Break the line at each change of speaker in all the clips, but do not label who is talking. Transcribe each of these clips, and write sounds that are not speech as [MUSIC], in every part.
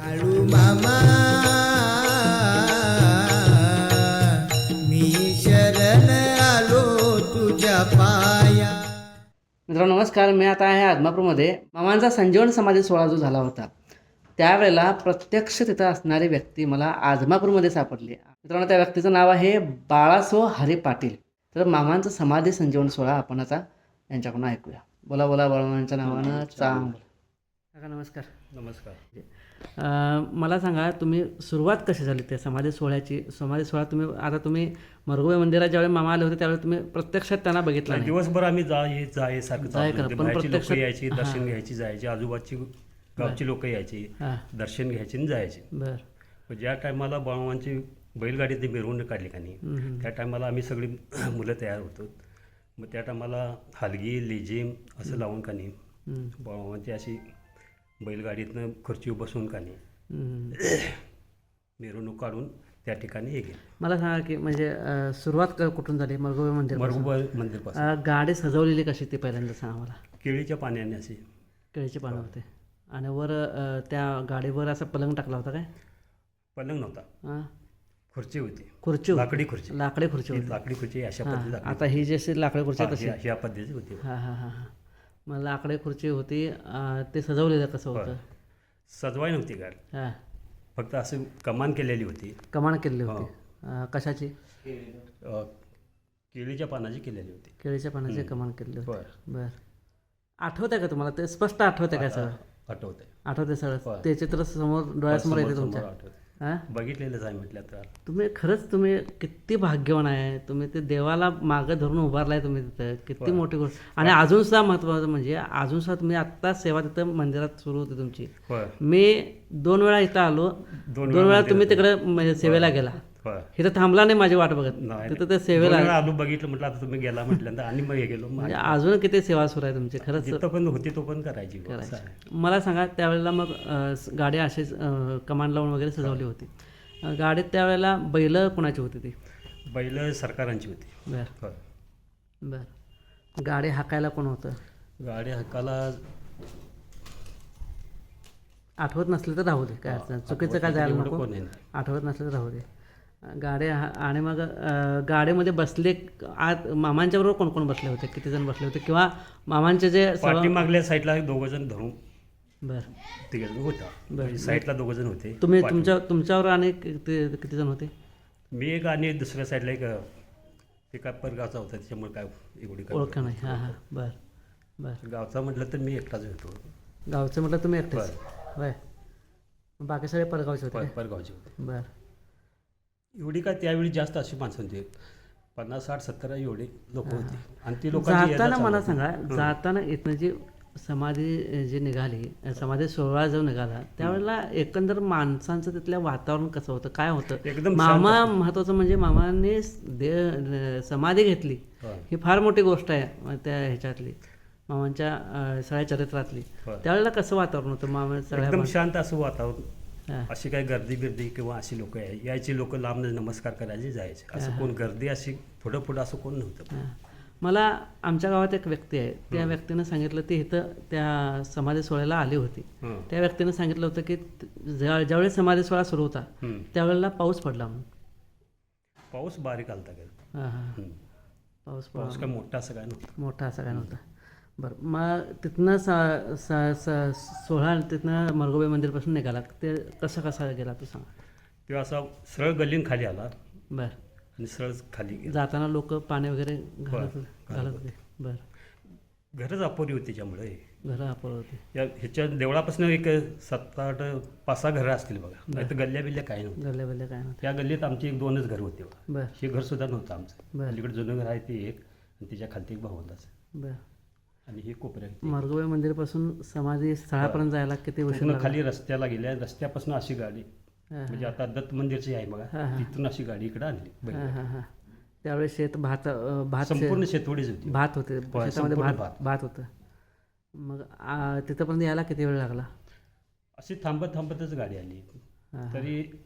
बाळू मामा. मी शरण आलो तुझ्या पाया.
मित्रांनो नमस्कार. मी आता आहे आदमापूरमध्ये. मामांचा संजीवन समाधी सोहळा जो झाला होता त्यावेळेला प्रत्यक्ष तिथं असणारी व्यक्ती मला आदमापूरमध्ये सापडली. मित्रांनो त्या व्यक्तीचं नाव आहे बाळासो हरी पाटील. तर मामांचा समाधी संजीवन सोहळा आपण आता यांच्याकडून ऐकूया. बोला बोला बाळमामांच्या नावानं. चांग काका नमस्कार.
नमस्कार.
मला सांगा तुम्ही सुरुवात कशी झाली त्या समाधी सोहळ्याची? समाधी सोहळा तुम्ही आता तुम्ही मरगुवे मंदिरात ज्यावेळी मामा आले होते त्यावेळी तुम्ही प्रत्यक्षात त्यांना बघितलं नाही
दिवसभर आम्ही जा ये जा ये सारखं
जाय
चालू
करा,
होतं.
पण
बाहेरची लोक
प्रत्यक्षात-
यायची दर्शन घ्यायची जायची. आजूबाजूची गावची लोक यायची
हां.
दर्शन घ्यायची आणि जायची.
बरं.
पण ज्या टायमाला बाळवांची बैलगाडीतली मिरवणूक काढली का नाही
हम्म, हम्म.
त्या टायमाला आम्ही सगळी [CLEARS THROAT] मुलं तयार होतो. मग त्या टायमाला हलगी लेझिम असं लावून का नाही
हम्म,
बाळवांची अशी बैलगाडीतनं खुर्ची बसून का नाही. मिरवणूक काढून त्या ठिकाणी हे गेले
मला सांगा की म्हणजे अं, सुरुवात क- कुठून झाली? मरगोबे मंदिर
मरगुबा मंदिरपासून.
गाडी सजवलेली कशी ती पहिल्यांदा सांगा मला?
केळीच्या पाण्याने अशी.
केळीचे पानं होते. आणि वर अं, त्या गाडीवर असा पलंग टाकला होता काय?
पलंग नव्हता.
हां.
खुर्ची होती.
खुर्ची होती.
लाकडी खुर्ची.
लाकडी खुर्ची
ही
होती.
लाकडी खुर्ची अशा
हां. आता ही जी अशी लाकडी खुर्ची आहे तशी.
लाकडी ह्या पद्धतीची होती.
हां हां हां हां. मग लाकडी खुर्ची होती ते सजवलेलं कसं होतं?
सजवाई नव्हती
हां.
फक्त असं कमान केलेली होती.
कमाण केली
हो.
होती. कशाची?
केळीच्या पानाची केलेली होती.
केळीच्या पानाची कमाण केली होती.
बरं
बरं. आठवतंय का तुम्हाला? ते स्पष्ट आठवतंय काय सगळं
आठवतंय.
आठवते सगळं
होय.
ते चित्र समोर डोळ्यासमोर येते तुमच्या. हां?
बघितलेलंच आहे म्हटलं तर.
तुम्ही खरंच तुम्ही किती भाग्यवान आहे. तुम्ही ते देवाला मागं धरून उभारलाय तुम्ही तिथं. किती मोठी गोष्ट. आणि अजून सुद्धा महत्त्वाचं म्हणजे अजून सुद्धा तुम्ही आत्ता सेवा तिथं मंदिरात सुरू होती तुमची. मी दोन वेळा इथं आलो.
दोन
वेळा तुम्ही तिकडे म्हणजे सेवेला गेला. इथं थांबला नाही माझी वाट बघत. तिथं ते सेवेला
आलो बघितलं म्हटलं आता तुम्ही गेला म्हटल्यानंतर आणि मग हे गेलो.
म्हणजे अजून किती सेवा सुरू आहे तुमची? खरंच
पण होती तो पण करायची आहे.
मला सांगा त्यावेळेला मग गाडी अशीच अं, कमांड लावून वगैरे सजवली होती. गाडीत त्यावेळेला बैल कोणाची होती ती?
बैल सरकारांची होती.
बर.
होय
बर. गाडी हाकायला कोण होतं?
गाडी हक्काला
आठवत नसलं तर राहू दे काय. चुकीचं काय जायला नको. आठवत नसलं तर राहू दे. गाडी हा- आणि मग गाडीमध्ये बसले आत मामांच्या बरोबर कोण कोण बसले होते? किती जण बसले होते? किंवा मामांचे जे
पाठीमागल्या साईडला दोघ जण धरून
बरं.
होता. साईडला दोघ जण होते.
तुम्ही तुमच्या तुमच्यावर आणि किती जण होते?
मी एक आणि दुसऱ्या साईडला एक ते काय परगावचा होता. त्याच्यामुळे काय एवढी काय
ओळख नाही. हां हां. बरं बरं.
गावचा म्हटलं तर मी एकटाच होतो.
गावचं म्हटलं तुम्ही एकटेच? होय. बाकी सगळे परगावचे होते?
परगावचे होते.
बरं.
एवढी काय त्यावेळी जास्त अशी माणसं होती? पन्नास साठ सत्तर एवढे लोक होती. आणि ती लोक
जाताना मला सांगा जाताना इथनं जी समाधी जी निघाली समाधी सोहळा जो निघाला त्यावेळेला एकंदर माणसांचं तिथल्या वातावरण कसं होतं? काय होतं?
एकदम
मामा महत्वाचं म्हणजे मामाने समाधी घेतली. ही. फार मोठी गोष्ट आहे त्या ह्याच्यातली मामांच्या सगळ्या चरित्रातली. त्यावेळेला कसं वातावरण होतं मामा सगळ्या
एकदम शांत असं वातावरण. अशी काही गर्दी बिर्दी किंवा अशी लोक यायची लोक लांब नमस्कार करायचे जायचे. असं कोण गर्दी अशी पुढं पुढं असं कोण नव्हतं.
मला आमच्या गावात एक व्यक्ती आहे. त्या व्यक्तीनं सांगितलं ती इथं त्या समाधी सोहळ्याला आली होती. त्या व्यक्तीनं सांगितलं होतं की ज्या ज्यावेळेस समाधी सोहळा सुरू होता. त्यावेळेला पाऊस पडला म्हणून.
पाऊस बारीक आलता
हं. पाऊस
पाऊस काय मोठा असं काय नव्हतं.
मोठा असा काय नव्हता. बरं मग तिथनं स- स- स- सोहळा तिथनं मरगोबे मंदिरपासून निघाला ते कसं कसा गेला तू सांग.
तेव्हा असा सरळ गल्लीन खाली आला.
बरं.
आणि सरळ खाली गेला.
जाताना लोक पाणी वगैरे घालत
बरं,
घालत होते. बरं.
घरच अपुरी होती त्याच्यामुळे
घरं आपण होते.
या ह्याच्या देवळापासून एक सात आठ पाच सहा घरं असतील बघा. नाही तर गल्ल्या बिल्ल्या काही नव्हतं
गल्ले बल्ले काय नव्हते
त्या गल्लीत आमची एक दोनच घर होती बघा.
बरं.
हे घर सुद्धा नव्हतं आमचं.
बरं.
अलीकडे जुनं घर आहे ते एक. आणि तिच्या खालती एक भावंडाचं
बरं.
आणि हे कोपऱ्यात
मरगुबाई मंदिरापासून समाधी स्थळापर्यंत जायला किती
पूर्ण
लागला?
खाली रस्त्याला गेल्या रस्त्यापासून अशी गाडी. म्हणजे आता दत्त मंदिरची आहे बघा. तिथून अशी गाडी इकडे आणली.
हां त्यावेळेस शेत भात अं, भात शे-
संपूर्ण शेतवडीच होती.
भात होते. शेतामध्ये
संपूर्ण
भात
भात.
भात होतं. मग आ, तिथंपर्यंत यायला किती वेळ लागला?
अशी थांबत थांबतच गाडी आली.
हां.
तरी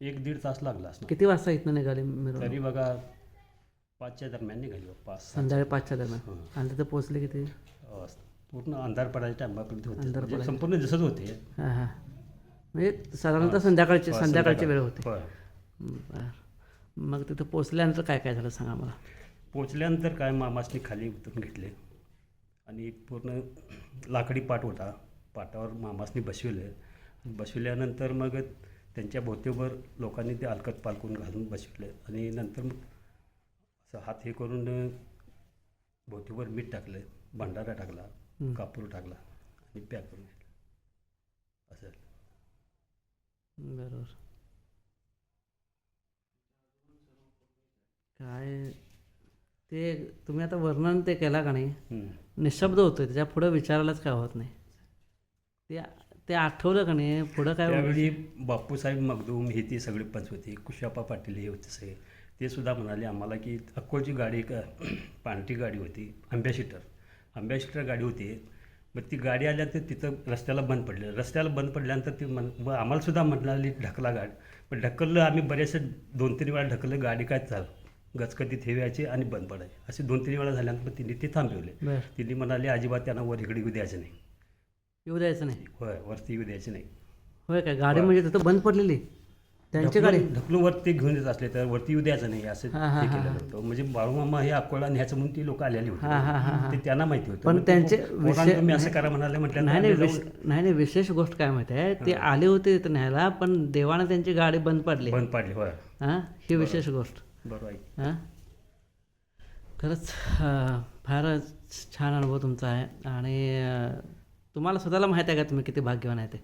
एक दीड तास लागला असणार.
किती वाजता इथनं निघाली मिरवणूक?
तरी बघा पाचच्या दरम्यान निघाली पाच.
संध्याकाळी पाचच्या दरम्यान?
हं.
आणि तिथं पोहोचले किती?
अं, पूर्ण अंधार पडायच्या टायमापर्यंत होते.
अंधार
म्हणजे
पडायच्या.
संपूर्ण दिसत होते.
हां हां. म्हणजे साधारणतः संध्याकाळची
हो,
संध्याकाळची वेळ. होती.
होय.
बरं. मग तिथं पोचल्यानंतर काय काय झालं सांगा मला?
पोचल्यानंतर काय मामासनी खाली उतरून घेतले. आणि पूर्ण लाकडी पाट होता. पाटावर मामासनी बसविलं. बसविल्यानंतर मग त्यांच्या भोवतीवर लोकांनी ते अलकत पालकून घालून बसविलं. आणि नंतर मग असं हात हे करून भोवतीवर मीठ टाकलं भंडारा टाकला. कापूर टाकला आणि पॅक करून घेतलं. असं.
बरोबर. काय? ते तुम्ही आता वर्णन ते केला का नाही. निशब्द होतं त्याच्या पुढं विचारायलाच काय होत नाही. ते ते आठवलं का नाही? पुढं काय
त्यावेळी बापूसाहेब मगदूम ही ती सगळी पंच होती कुशापा पाटील हे होते सगळे. ते सुद्धा म्हणाले आम्हाला की अक्कोळची गाडी का [CLEARS THROAT] पांढरी गाडी होती आंब्याशिटर आंब्याशिटर गाडी होती. मग ती गाडी आल्या तर तिथं रस्त्याला बंद पडले. रस्त्याला बंद पडल्यानंतर ती म्हण मग आम्हाला सुद्धा म्हणाली ढकला गाडी. पण ढकललं आम्ही बरेचसे दोन तीन वेळा ढकललं गाडी काय चाल गचकती ठेवायची आणि बंद पडायची. असे दोन तीन वेळा झाल्यानंतर तिने ते थांबवले. तिने म्हणाले अजिबात त्यांना वर इकडे येऊ द्यायचं नाही.
येऊ द्यायचं नाही.
होय वरती येऊ द्यायचं नाही.
होय काय गाडी म्हणजे तिथं बंद पडलेली? त्यांची गाडी
ढकलून वरती घेऊन येत असले तर वरती येऊ द्यायचं नाही असं. होतं म्हणजे बाळूमामा हे अकोला न्यायचं म्हणून ती लोक आलेली. होती. ते त्यांना माहिती होतं.
पण त्यांचे
तुम्ही असं करा म्हणाले म्हटलं
नाही नाही नाही नाही विशेष गोष्ट काय माहिती आहे? ते आले होते तिथं न्यायला पण देवानं त्यांची गाडी बंद पडली.
बंद पाडले होय.
हां? ही विशेष गोष्ट.
बरोबर आहे.
हां? खरंच फारच छान अनुभव तुमचा आहे. आणि तुम्हाला स्वतःला माहीत आहे का तुम्ही किती भाग्यवान आहे ते?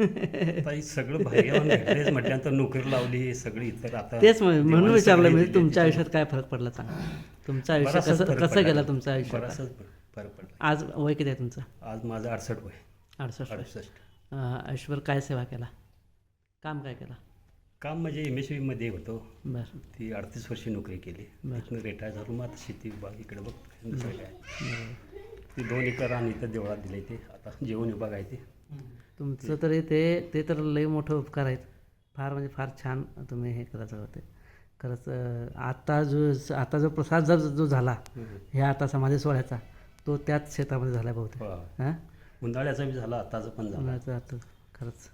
हे सगळं भाग्यवान म्हटल्यानंतर नोकरी लावली सगळी इतर आता
तेच म्हण- म्हणून विचारलं मी
दिली.
तुमच्या आयुष्यात काय फरक पडला सांगा. तुमचं आयुष्य कसं कसं. गेलं तुमचं आयुष्य
फरक पडला.
आज वय किती आहे तुमचं?
आज माझं अडसठ वय.
अडसष्ट.
अडसष्ट.
अं, आयुष्यभर काय सेवा केला? काम काय केला?
काम म्हणजे एम एसमध्ये होतो.
बरं.
ती अडतीस वर्षी नोकरी केली. तिथून रिटायर झालो मग आता शेती विभाग इकडे काय. ती दोन एकर आणि इथं देवळात दिले ते. आता जेवण विभाग आहे ते.
तुमचं तरी ते ते तर लई मोठं उपकार आहेत. फार म्हणजे फार छान तुम्ही हे करायचं होते खरंच आता जो आता जो प्रसाद जर जो झाला ह्या आता समाधी सोहळ्याचा तो त्याच शेतामध्ये झाला बहुतेक.
हो.
हां?
उन्हाळ्याचा बी झाला आताचा पण झाला.
आता खरंच.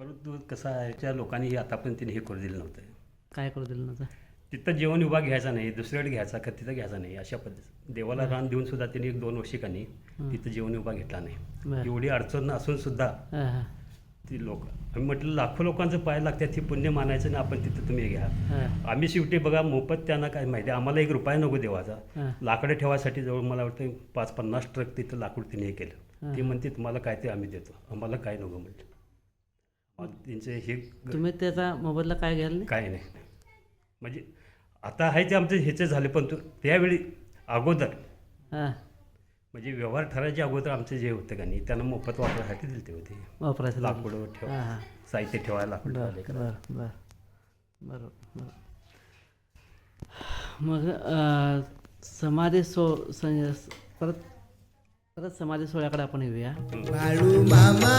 परंतु कसं आहे त्या लोकांनी हे आतापर्यंत तिने हे करू दिलं नव्हतं.
काय करू दिलं नव्हतं?
तिथं जेवण विभाग घ्यायचा नाही दुसरीकडे घ्यायचा का तिथं घ्यायचा नाही अशा पद्धती. देवाला रान देऊन सुद्धा तिने एक दोन वर्षिकांनी तिथं जेवण विभाग घेतला नाही. एवढी अडचण असून सुद्धा ती लोक आम्ही म्हटलं लाखो लोकांचं पाय लागतात ती पुण्य मानायचं ना आपण तिथं तुम्ही घ्या. आम्ही शेवटी बघा मोफत त्यांना काय माहिती आम्हाला एक रुपया नको देवाचा. लाकडं ठेवायसाठी जवळ मला वाटतं पाच पन्नास ट्रक तिथं लाकूड तिने हे केलं. ते म्हणते तुम्हाला काय ते आम्ही देतो. आम्हाला काय नको म्हटलं. त्यांचे हे
तुम्ही त्याचा मोबदला काय घ्याल
काय नाही. म्हणजे आता आहे ते आमचे ह्याचे झाले पण तो त्यावेळी अगोदर.
हां.
म्हणजे व्यवहार ठरायच्या अगोदर आमचे जे होतं का नाही त्यांना मोफत वापरासाठी दिले होते.
वापरायचं.
लाकूड ठेवा.
हां.
साहित्य ठेवायला लाकूड
बर
ठेवायला.
बर बर. बरोबर बरोबर. मग अं, समाधी सो स- परत परत समाधी सोहळ्याकडे आपण येऊया.
बाळू मामा.